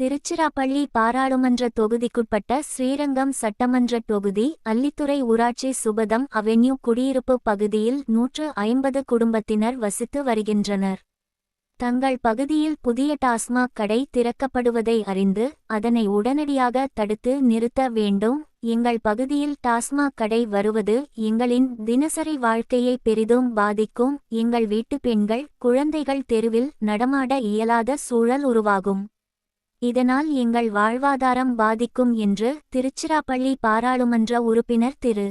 திருச்சிராப்பள்ளி பாராளுமன்ற தொகுதிக்குட்பட்ட ஸ்ரீரங்கம் சட்டமன்ற தொகுதி அல்லித்துறை ஊராட்சி சுபதம் அவென்யூ குடியிருப்பு பகுதியில் நூற்று ஐம்பது குடும்பத்தினர் வசித்து வருகின்றனர். தங்கள் பகுதியில் புதிய டாஸ்மாக் கடை திறக்கப்படுவதை அறிந்து அதனை உடனடியாக தடுத்து நிறுத்த வேண்டும். எங்கள் பகுதியில் டாஸ்மாக் கடை வருவது எங்களின் தினசரி வாழ்க்கையை பெரிதும் பாதிக்கும். எங்கள் வீட்டு பெண்கள் குழந்தைகள் தெருவில் நடமாட இயலாத சூழல் உருவாகும். இதனால் எங்கள் வாழ்வாதாரம் பாதிக்கும் என்று திருச்சிராப்பள்ளி பாராளுமன்ற உறுப்பினர் திரு.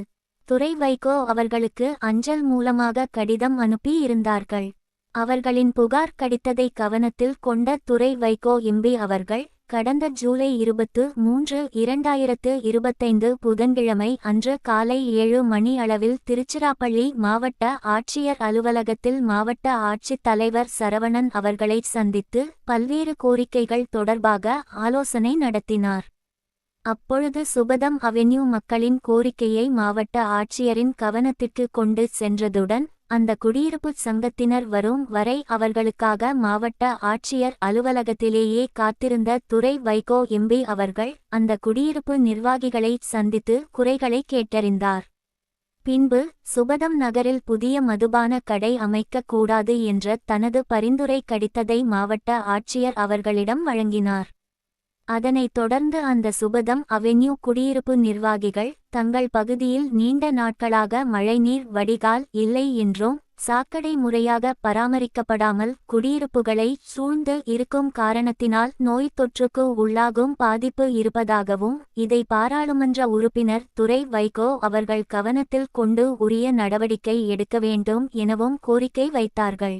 துரை வைகோ அவர்களுக்கு அஞ்சல் மூலமாக கடிதம் அனுப்பி இருந்தார்கள் அவர்களின் புகார் கடித்ததை கவனத்தில் கொண்ட துரை வைகோ எம்பி அவர்கள் கடந்த ஜூலை இருபத்து மூன்று இரண்டாயிரத்து இருபத்தைந்து புதன்கிழமை அன்று காலை ஏழு மணி அளவில் திருச்சிராப்பள்ளி மாவட்ட ஆட்சியர் அலுவலகத்தில் மாவட்ட ஆட்சித் தலைவர் சரவணன் அவர்களை சந்தித்து பல்வேறு கோரிக்கைகள் தொடர்பாக ஆலோசனை நடத்தினார். அப்பொழுது சுபதம் அவென்யூ மக்களின் கோரிக்கையை மாவட்ட ஆட்சியரின் கவனத்திற்கு கொண்டு சென்றதுடன் அந்த குடியிருப்பு சங்கத்தினர் வரும் வரை அவர்களுக்காக மாவட்ட ஆட்சியர் அலுவலகத்திலேயே காத்திருந்த துறை வைகோ எம்பி அவர்கள் அந்த குடியிருப்பு நிர்வாகிகளை சந்தித்து குறைகளை கேட்டறிந்தார். பின்பு சுபதம் நகரில் புதிய மதுபான கடை அமைக்கக் கூடாது என்ற தனது பரிந்துரை கடித்ததை மாவட்ட ஆட்சியர் அவர்களிடம் வழங்கினார். அதனைத் தொடர்ந்து அந்த சுபதம் அவென்யூ குடியிருப்பு நிர்வாகிகள் தங்கள் பகுதியில் நீண்ட நாட்களாக மழைநீர் வடிகால் இல்லை என்றும் சாக்கடை முறையாக பராமரிக்கப்படாமல் குடியிருப்புகளை சூழ்ந்து இருக்கும் காரணத்தினால் நோய் தொற்றுக்கு உள்ளாகும் பாதிப்பு இருப்பதாகவும் இதை பாராளுமன்ற உறுப்பினர் துரை வைகோ அவர்கள் கவனத்தில் கொண்டு உரிய நடவடிக்கை எடுக்க வேண்டும் எனவும் கோரிக்கை வைத்தார்கள்.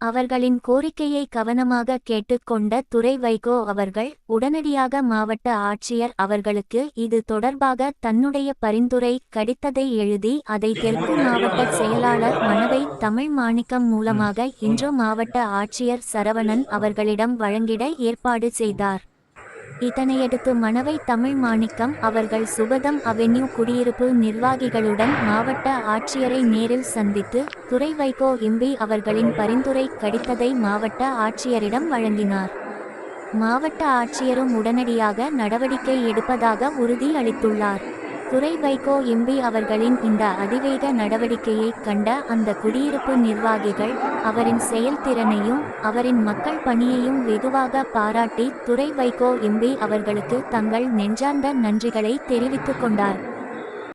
அவர்களின் கோரிக்கையை கவனமாக கேட்டுக்கொண்ட துறை வைகோ அவர்கள் உடனடியாக மாவட்ட ஆட்சியர் அவர்களுக்கு இது தொடர்பாக தன்னுடைய பரிந்துரை கடித்ததை எழுதி அதை தெற்கு மாவட்ட செயலாளர் மனவை தமிழ் மாணிக்கம் மூலமாக இன்று மாவட்ட ஆட்சியர் சரவணன் அவர்களிடம் வழங்கிட ஏற்பாடு செய்தார். இதனையடுத்து மணவை தமிழ் மாணிக்கம் அவர்கள் சுபதம் அவென்யூ குடியிருப்பு நிர்வாகிகளுடன் மாவட்ட ஆட்சியரை நேரில் சந்தித்து துறை வைகோ எம்பி அவர்களின் பரிந்துரை கடித்ததை மாவட்ட ஆட்சியரிடம் வழங்கினார். மாவட்ட ஆட்சியரும் உடனடியாக நடவடிக்கை எடுப்பதாக உறுதி அளித்துள்ளார் துரை வைகோ எம்பி அவர்களின் இந்த அதிவேக நடவடிக்கையை கண்ட அந்த குடியிருப்பு நிர்வாகிகள் அவரின் செயல்திறனையும் அவரின் மக்கள் பணியையும் வெகுவாக பாராட்டி துரை வைகோ எம்பி அவர்களுக்கு தங்கள் நெஞ்சார்ந்த நன்றிகளை தெரிவித்துக் கொண்டார்.